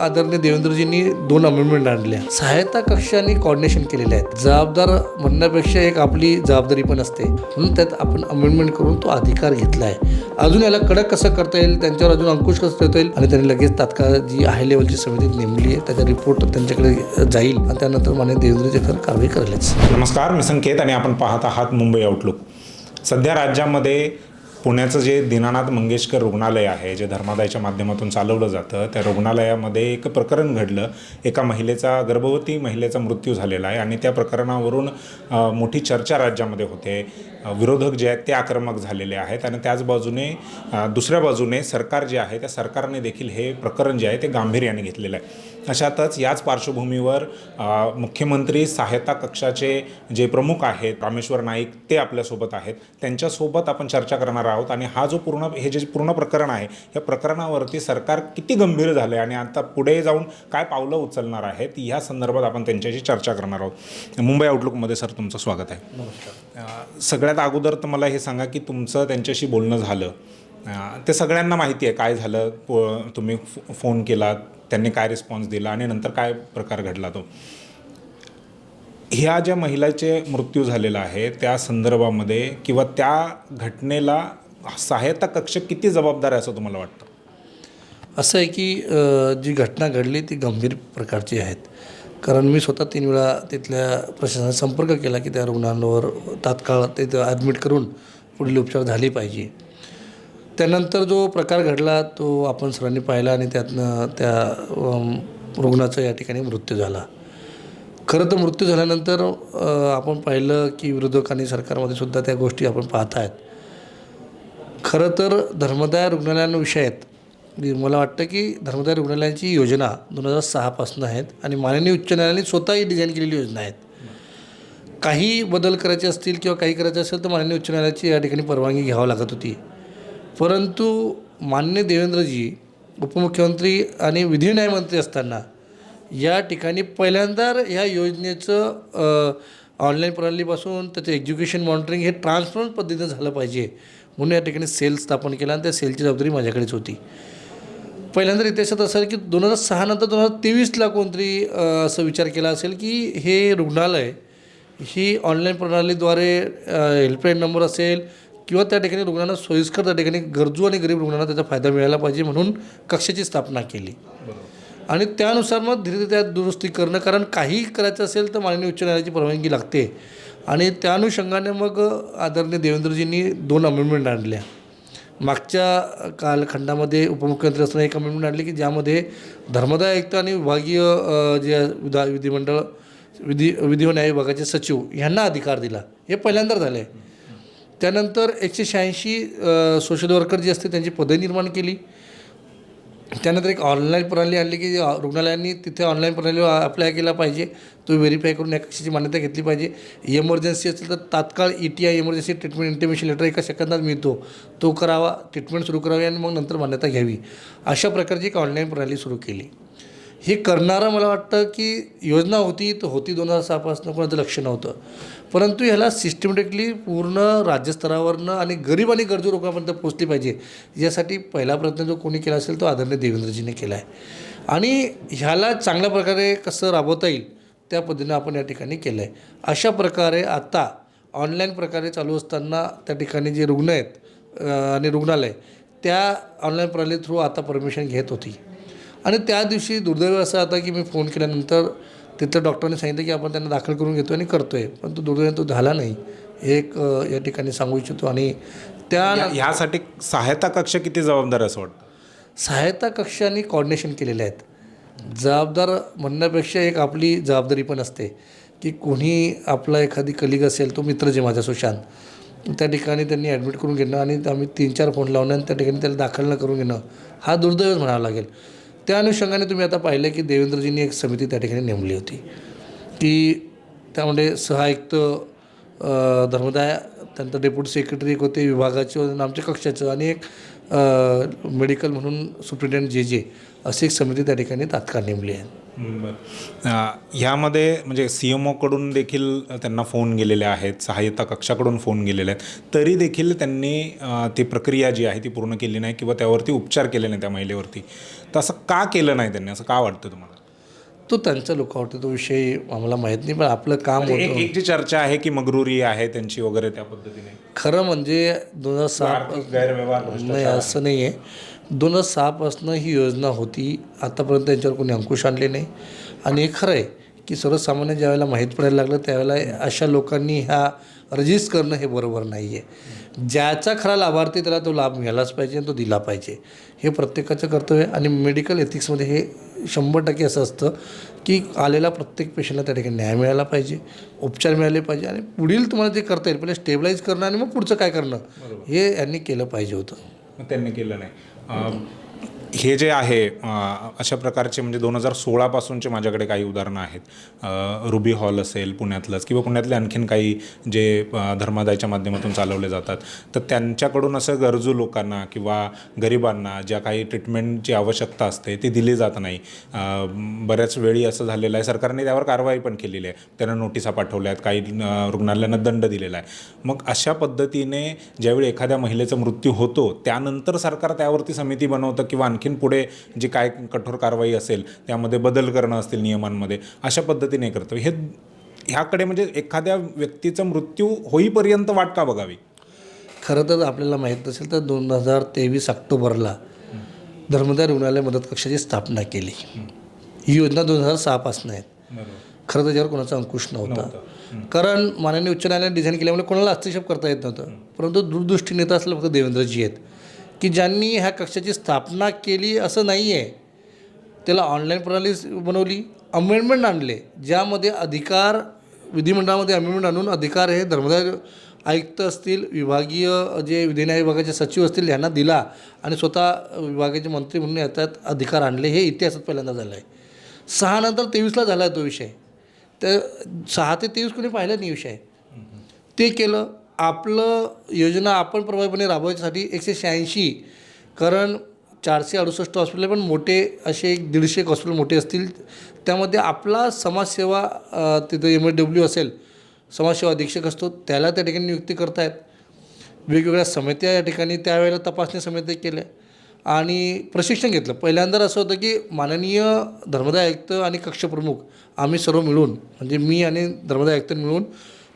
आदरणीय देवेंद्रजींनी दोन अमेंडमेंट आणल्या. सहायता कक्षाने कॉर्डिनेशन केलेले आहेत. जबाबदार म्हणण्यापेक्षा एक आपली जबाबदारी पण असते. म्हणून त्यात आपण अमेंडमेंट करून तो अधिकार घेतला आहे. अजून याला कडक कसं करता येईल त्यांच्यावर अजून अंकुश कसं ठेवता येईल आणि त्यांनी लगेच तात्काळ जी हाय लेवलची समिती नेमली आहे त्याचा रिपोर्ट त्यांच्याकडे जाईल आणि त्यानंतर माने देवेंद्रजी तर कारवाई करेलच नमस्कार मी संकेत आणि आपण पाहत आहात मुंबई आउटलुक सध्या राज्यामध्ये पुण्याचं जे दीनानाथ मंगेशकर रुग्णालय आहे जे धर्मादायच्या माध्यमातून चालवलं जातं त्या रुग्णालयामध्ये एक प्रकरण घडलं. एका महिलेचा गर्भवती महिलेचा मृत्यू झालेला आहे आणि त्या प्रकरणावरून मोठी चर्चा राज्यामध्ये होते. विरोधक जे आहेत ते आक्रमक झालेले आहेत आणि त्याच बाजूने दुसऱ्या बाजूने सरकार जे आहे त्या सरकारने देखील हे प्रकरण जे आहे ते गांभीर्याने घेतलेलं आहे. अशातच याच पार्श्वभूमीवर मुख्यमंत्री सहायता कक्षाचे जे प्रमुख आहेत रामेश्वर नाईक ते आपल्यासोबत आहेत. त्यांच्यासोबत आपण चर्चा करणार आहोत आणि हा जो पूर्ण हे जे पूर्ण प्रकरण आहे या प्रकरणावरती सरकार किती गंभीर झालं आहे आणि आता पुढे जाऊन काय पावलं उचलणार आहेत ह्या संदर्भात आपण त्यांच्याशी चर्चा करणार आहोत. मुंबई आउटलुकमध्ये सर तुमचं स्वागत आहे. अ, सगळ्यात अगोदर तर मला हे सांगा की तुमचं त्यांच्याशी बोलणं झालं. ते सगळ्यांना माहिती आहे काय झालं तुम्ही फो- फोन केला त्यांनी काय रिस्पॉन्स दिला आणि नंतर काय प्रकार घडला तो. ह्या ज्या महिलाचे मृत्यू झालेला आहे त्या संदर्भामध्ये किंवा त्या घटनेला सहायता कक्ष किती जबाबदार आहे असं तुम्हाला वाटतं? असं आहे की जी घटना घडली ती गंभीर प्रकारची आहेत. कारण मी स्वतः तीन वेळा तिथल्या प्रशासनाने संपर्क केला की त्या रुग्णांवर तात्काळ तिथं ॲडमिट करून पुढील उपचार झाले पाहिजे. त्यानंतर जो प्रकार घडला तो आपण सर्वांनी पाहिला आणि त्यातनं त्या रुग्णाचा या ठिकाणी मृत्यू झाला. खरं तर मृत्यू झाल्यानंतर आपण पाहिलं की विरोधकांनी सरकारमध्ये सुद्धा त्या गोष्टी आपण पाहत आहेत खरं तर धर्मदाय रुग्णालयांविषयीत मला वाटतं की धर्मदाय रुग्णालयांची योजना दोन हजार सहापासून आहेत आणि माननीय उच्च न्यायालयाने स्वतःही डिझाईन केलेली योजना आहेत. काही बदल करायचे असतील किंवा काही करायचे असेल तर माननीय उच्च न्यायालयाची या ठिकाणी परवानगी घ्यावी लागत होती. परंतु मान्य देवेंद्रजी उपमुख्यमंत्री आणि विधी न्यायमंत्री असताना या ठिकाणी पहिल्यांदा ह्या योजनेचं ऑनलाईन प्रणालीपासून त्याचं एज्युकेशन मॉनिटरिंग हे ट्रान्सपरंट पद्धतीनं झालं पाहिजे. म्हणून या ठिकाणी सेल स्थापन केला आणि त्या सेलची जबाबदारी माझ्याकडेच होती. पहिल्यांदा इतिहासात असं आहे की दोन हजार सहा नंतर दोन हजार तेवीसला कोणतरी असं विचार केला असेल की हे रुग्णालय ही ऑनलाईन प्रणालीद्वारे हेल्पलाईन नंबर असेल किंवा त्या ठिकाणी रुग्णांना सोयीस्कर त्या ठिकाणी गरजू आणि गरीब रुग्णांना त्याचा फायदा मिळायला पाहिजे म्हणून कक्षाची स्थापना केली. आणि त्यानुसार मग धीरे धीरे त्यात दुरुस्ती करणं कारण काही करायचं असेल तर माननीय उच्च न्यायालयाची परवानगी लागते. आणि त्या अनुषंगाने मग आदरणीय देवेंद्रजींनी दोन अमेंडमेंट आणल्या. मागच्या कालखंडामध्ये उपमुख्यमंत्री असताना एक अमेंडमेंट आणली की ज्यामध्ये धर्मदाय आयुक्त आणि विभागीय जे विधा विधिमंडळ विधी विधी व न्याय विभागाचे सचिव यांना अधिकार दिला. हे पहिल्यांदा झालं आहे त्यानंतर एकशे शहाऐंशी सोशल वर्कर जे असते त्यांची पदे निर्माण केली. त्यानंतर एक ऑनलाईन प्रणाली आणली की रुग्णालयांनी तिथे ऑनलाईन प्रणालीवर अप्लाय केला पाहिजे. तो व्हेरीफाय करून या कक्षाची मान्यता घेतली पाहिजे. इमर्जन्सी असेल तर तात्काळ E T I emergency treatment intimation letter एका सेकंदात मिळतो. तो करावा ट्रीटमेंट सुरू करावी आणि मग नंतर मान्यता घ्यावी. अशा प्रकारची एक ऑनलाईन प्रणाली सुरू केली. हे करणारं मला वाटतं की योजना होती तर होती दोन हजार सहापासून कोणाचं लक्ष नव्हतं. परंतु ह्याला सिस्टमॅटिकली पूर्ण राज्यस्तरावरनं आणि गरीब आणि गरजू लोकांपर्यंत पोचली पाहिजे यासाठी पहिला प्रयत्न जो कोणी केला असेल तो आदरणीय देवेंद्रजीने केला आहे आणि ह्याला चांगल्या प्रकारे कसं राबवता येईल त्या पद्धतीनं आपण या ठिकाणी केलं आहे अशा प्रकारे आता ऑनलाईन प्रकारे चालू असताना त्या ठिकाणी जे रुग्ण आहेत आणि रुग्णालय त्या ऑनलाईन प्रणाली थ्रू आता परमिशन घेत होती. आणि त्या दिवशी दुर्दैव असं आता की मी फोन केल्यानंतर तिथं डॉक्टरांनी सांगितलं की आपण त्यांना दाखल करून घेतो आणि करतो आहे पण तो दुर्दैव तो झाला नाही. एक या ठिकाणी सांगू इच्छितो आणि त्या ह्यासाठी सहायता कक्ष किती जबाबदार असं वाटतं? सहायता कक्षाने कॉर्डिनेशन केलेले आहेत. जबाबदार म्हणण्यापेक्षा एक आपली जबाबदारी पण असते की कोणी आपला एखादी कलिग असेल तो मित्र जे माझा सुशांत त्या ठिकाणी त्यांनी ॲडमिट करून घेणं आणि आम्ही तीन चार फोन लावणं आणि त्या ठिकाणी त्याला दाखल न करून घेणं हा दुर्दैवच म्हणावा लागेल. त्या अनुषंगाने तुम्ही आता पाहिलं की देवेंद्रजींनी एक समिती त्या ठिकाणी नेमली होती की त्यामध्ये सहायुक्त धर्मदाय त्यानंतर डेप्युटी सेक्रेटरी एक होते विभागाचे आमच्या कक्षाचं आणि एक मेडिकल म्हणून सुप्रिटेंडंट जे जे अशी एक समिती त्या ठिकाणी तात्काळ नेमली आहे. ह्यामध्ये म्हणजे सी एम ओकडून देखील त्यांना फोन गेलेले आहेत सहाय्यता कक्षाकडून फोन गेलेले आहेत. तरी देखील त्यांनी ती प्रक्रिया जी आहे ती पूर्ण केली नाही किंवा त्यावरती उपचार केले नाही त्या महिलेवरती. तर असं का केलं नाही त्यांनी? असं का वाटतं तुम्हाला? तो त्यांचा लोकावरती तो विषय आम्हाला माहीत नाही पण आपलं काम म्हणजे एक होतं. एक जी चर्चा आहे की मगरुरी आहे त्यांची वगैरे त्या पद्धतीने? खरं म्हणजे दोन हजार सहा आर्थिक गैरव्यवहार भ्रष्टाचार. नाही असं नाही आहे. दोन हजार सहापासनं ही योजना होती आतापर्यंत त्यांच्यावर कोणी अंकुश आणले नाही. आणि हे खरं आहे की सर्वसामान्य ज्यावेळेला माहीत पडायला लागलं त्यावेळेला अशा लोकांनी ह्या रजिस्ट करणं हे बरोबर नाही आहे. ज्याचा खरा लाभार्थी त्याला तो लाभ मिळालाच पाहिजे आणि तो दिला पाहिजे. हे प्रत्येकाचं कर्तव्य आहे आणि मेडिकल एथिक्समध्ये हे शंभर टक्के असं असतं की आलेला प्रत्येक पेशंटला त्या ठिकाणी न्याय मिळाला पाहिजे उपचार मिळाले पाहिजे आणि पुढील तुम्हाला जे करता येईल पहिले स्टेबलाईज करणं आणि मग पुढचं काय करणं हे यांनी केलं पाहिजे होतं. त्यांनी केलं नाही. हे जे आहे अशा प्रकारचे म्हणजे दोन हजार सोळापासूनचे माझ्याकडे काही उदाहरणं आहेत. रुबी हॉल असेल पुण्यातलंच किंवा पुण्यातले आणखीन काही जे धर्मादायच्या माध्यमातून चालवले जातात तर त्यांच्याकडून असं गरजू लोकांना किंवा गरिबांना ज्या काही ट्रीटमेंटची आवश्यकता असते ती दिली जात नाही. बऱ्याच वेळी असं झालेलं आहे. सरकारने त्यावर कारवाई पण केलेली आहे. त्यांना नोटिसा पाठवल्या आहेत काही रुग्णालयांना दंड दिलेला आहे. मग अशा पद्धतीने ज्यावेळी एखाद्या महिलेचा मृत्यू होतो त्यानंतर सरकार त्यावरती समिती बनवतं किंवा आणखीन पुढे जी काय कठोर कारवाई असेल त्यामध्ये बदल करणं असतील नियमांमध्ये अशा पद्धतीने करतं. हे ह्याकडे म्हणजे एखाद्या व्यक्तीचा मृत्यू होईपर्यंत वाट का बघावी? खरं तर आपल्याला माहीत नसेल तर दोन हजार तेवीस ऑक्टोबरला धर्मदाय रुग्णालय मदत कक्षाची स्थापना केली. ही योजना दोन हजार सहापासून आहे खरं तर त्याच्यावर कोणाचा अंकुश नव्हता. कारण माननीय उच्च न्यायालयाने डिझाईन केल्यामुळे कोणाला हस्तक्षेप करता येत नव्हतं. परंतु दूरदृष्टी नेता असलेलं फक्त देवेंद्रजी आहेत. की ज्यांनी ह्या कक्षाची स्थापना केली असं नाही आहे त्याला ऑनलाईन प्रणाली बनवली अमेंडमेंट आणले ज्यामध्ये अधिकार विधिमंडळामध्ये अमेंडमेंट आणून अधिकार हे धर्मदाय आयुक्त असतील विभागीय जे विधिन्याय विभागाचे सचिव असतील यांना दिला आणि स्वतः विभागाचे मंत्री म्हणून याच्यात अधिकार आणले. हे इतिहासात पहिल्यांदा झालं आहे सहा नंतर तेवीसला झाला आहे तो विषय. तर सहा ते तेवीस कोणी पाहिला नाही विषय. ते केलं. आपलं योजना आपण प्रभावीपणे राबवायसाठी एकशे शहाऐंशी कारण चारशे अडुसष्ट हॉस्पिटल पण मोठे असे एक दीडशे एक हॉस्पिटल मोठे असतील. त्यामध्ये आपला समाजसेवा तिथं एम एस डब्ल्यू असेल समाजसेवा अधीक्षक असतो त्याला त्या ठिकाणी नियुक्ती करतायत. वेगवेगळ्या समित्या या ठिकाणी त्यावेळेला तपासणी समित्या केल्या. आणि प्रशिक्षण घेतलं. पहिल्यांदा असं होतं की माननीय धर्मदाय आयुक्त आणि कक्षप्रमुख आम्ही सर्व मिळून म्हणजे मी आणि धर्मदाय आयुक्त मिळून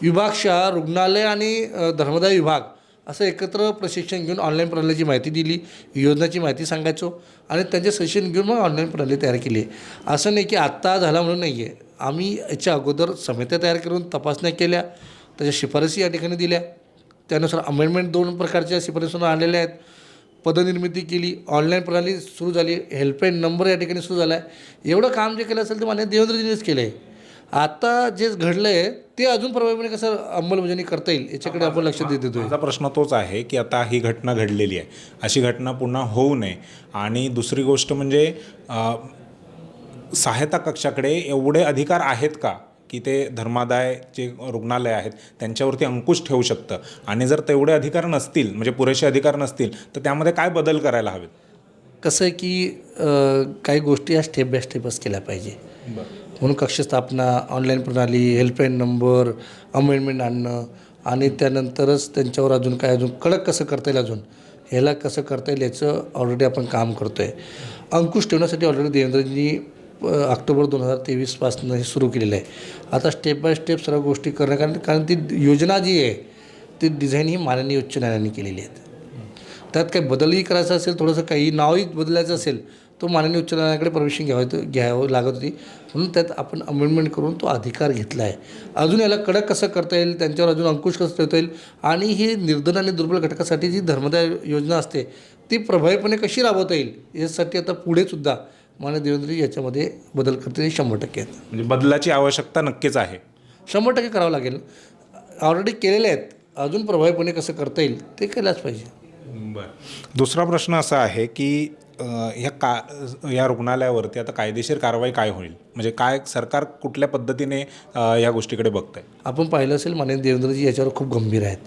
विभागशा रुग्णालय आणि धर्मदाय विभाग असं एकत्र प्रशिक्षण घेऊन ऑनलाईन प्रणालीची माहिती दिली योजनाची माहिती सांगायचो आणि त्यांचे सजेशन घेऊन मग ऑनलाईन प्रणाली तयार केली. असं नाही की आत्ता झाला म्हणून नाही आहे आम्ही याच्या अगोदर समित्या तयार करून तपासण्या केल्या त्याच्या शिफारसी या ठिकाणी दिल्या. त्यानुसार अमेंडमेंट दोन प्रकारच्या शिफारसून आणलेल्या आहेत. पदनिर्मिती केली ऑनलाईन प्रणाली सुरू झाली हेल्पलाईन नंबर या ठिकाणी सुरू झाला आहे एवढं काम जे केलं असेल ते मान्य देवेंद्रजींनीच केलं आहे आत्ता जे घडलं आहे ते अजून प्रभावीपणे कसं अंमलबजावणी करता येईल याच्याकडे आपण लक्ष देत देतोय माझा प्रश्न तोच आहे की आता ही घटना घडलेली आहे. अशी घटना पुन्हा होऊ नये. आणि दुसरी गोष्ट म्हणजे सहायता कक्षाकडे एवढे अधिकार आहेत का की ते धर्मादाय जे रुग्णालय आहेत त्यांच्यावरती अंकुश ठेवू शकतं? आणि जर तेवढे अधिकार नसतील म्हणजे पुरेसे अधिकार नसतील तर त्यामध्ये काय बदल करायला हवेत? कसं आहे की काही गोष्टी या स्टेप बाय स्टेपच केल्या पाहिजे. म्हणून कक्ष स्थापना ऑनलाईन प्रणाली हेल्पलाईन नंबर अमेंडमेंट आणणं आणि त्यानंतरच त्यांच्यावर अजून काय अजून कडक कसं करता येईल अजून ह्याला कसं करता येईल याचं ऑलरेडी आपण काम करतो आहे अंकुश ठेवण्यासाठी ऑलरेडी देवेंद्रजींनी ऑक्टोबर दोन हजार तेवीसपासून हे सुरू केलेलं आहे. आता स्टेप बाय स्टेप सर्व गोष्टी करणं कारण कारण ती योजना जी आहे ती डिझाईन ही माननीय उच्च न्यायालयाने केलेली आहे. त्यात काही बदलही करायचा असेल थोडंसं काही नावही बदलायचं असेल तो माननीय उच्च न्यायालयाकडे परमिशन घ्यावं घ्यावं लागत होती. म्हणून त्यात आपण अमेंडमेंट करून तो अधिकार घेतला आहे अजून याला कडक कसं करता येईल त्यांच्यावर अजून अंकुश कसं ठेवता येईल आणि ही निर्धन आणि दुर्बल घटकासाठी जी धर्मदाय योजना असते ती प्रभावीपणे कशी राबवता येईल यासाठी आता पुढे सुद्धा माननीय देवेंद्रजी याच्यामध्ये बदल करते शंभर टक्के आहेत. म्हणजे बदलाची आवश्यकता नक्कीच आहे. शंभर टक्के करावं लागेल. ऑलरेडी केलेले आहेत. अजून प्रभावीपणे कसं करता येईल ते केलंच पाहिजे. बरं. दुसरा प्रश्न असा आहे की ह्या का या रुग्णालयावरती आता कायदेशीर कारवाई काय होईल? म्हणजे काय सरकार कुठल्या पद्धतीने या गोष्टीकडे बघतंय? आपण पाहिलं असेल माननीय देवेंद्रजी याच्यावर खूप गंभीर आहेत.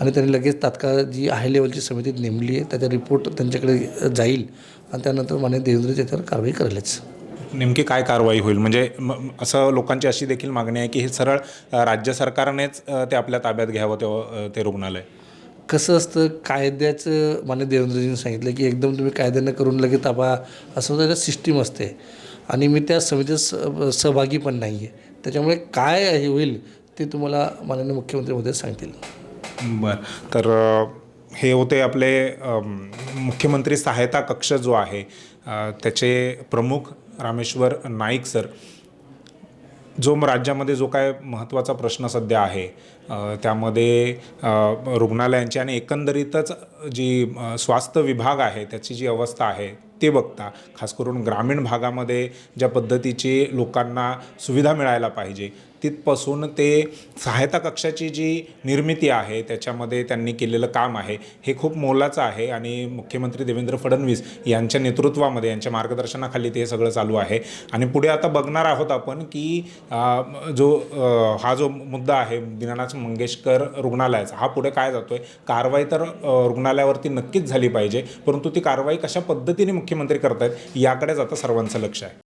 आणि त्यांनी लगेच तात्काळ जी हाय लेवलची समिती नेमली आहे त्याचा रिपोर्ट त्यांच्याकडे जाईल. आणि त्यानंतर माननीय देवेंद्रजी याच्यावर कारवाई करेलच. नेमकी काय कारवाई होईल? म्हणजे असं लोकांची अशी देखील मागणी आहे की हे सरळ राज्य सरकारनेच ते आपल्या ताब्यात घ्यावं ते रुग्णालय. कसं असतं कायद्याचं माने देवेंद्रजींनी सांगितलं की एकदम तुम्ही कायद्यानं करून लगेच ताबा असं त्याच्यात सिस्टीम असते. आणि मी त्या समितीत स- सहभागी पण नाही आहे त्याच्यामुळे काय हे होईल ते तुम्हाला माननीय मुख्यमंत्री मोदी सांगतील. बरं. तर हे होते आपले मुख्यमंत्री सहायता कक्ष जो आहे त्याचे प्रमुख रामेश्वर नाईक सर. जो राज्यामध्ये जो काय महत्त्वाचा प्रश्न सध्या आहे त्यामध्ये रुग्णालयांची आणि एकंदरीतच जी स्वास्थ्य विभाग आहे त्याची जी अवस्था आहे ते बघता खास करून ग्रामीण भागामध्ये ज्या पद्धतीची लोकांना सुविधा मिळायला पाहिजे तिथपासून ते सहायता कक्षाची जी निर्मिती आहे त्याच्यामध्ये त्यांनी केलेलं काम आहे हे खूप मोलाचं आहे. आणि मुख्यमंत्री देवेंद्र फडणवीस यांच्या नेतृत्वामध्ये यांच्या मार्गदर्शनाखाली ते सगळं चालू आहे. आणि पुढे आता बघणार आहोत आपण की जो हा जो मुद्दा आहे दीनानाथ मंगेशकर रुग्णालयाचा हा पुढे काय जातो आहे कारवाई तर रुग्णालयावरती नक्कीच झाली पाहिजे परंतु ती कारवाई कशा पद्धतीने मुख्यमंत्री करतायत याकडेच आता सर्वांचं लक्ष आहे.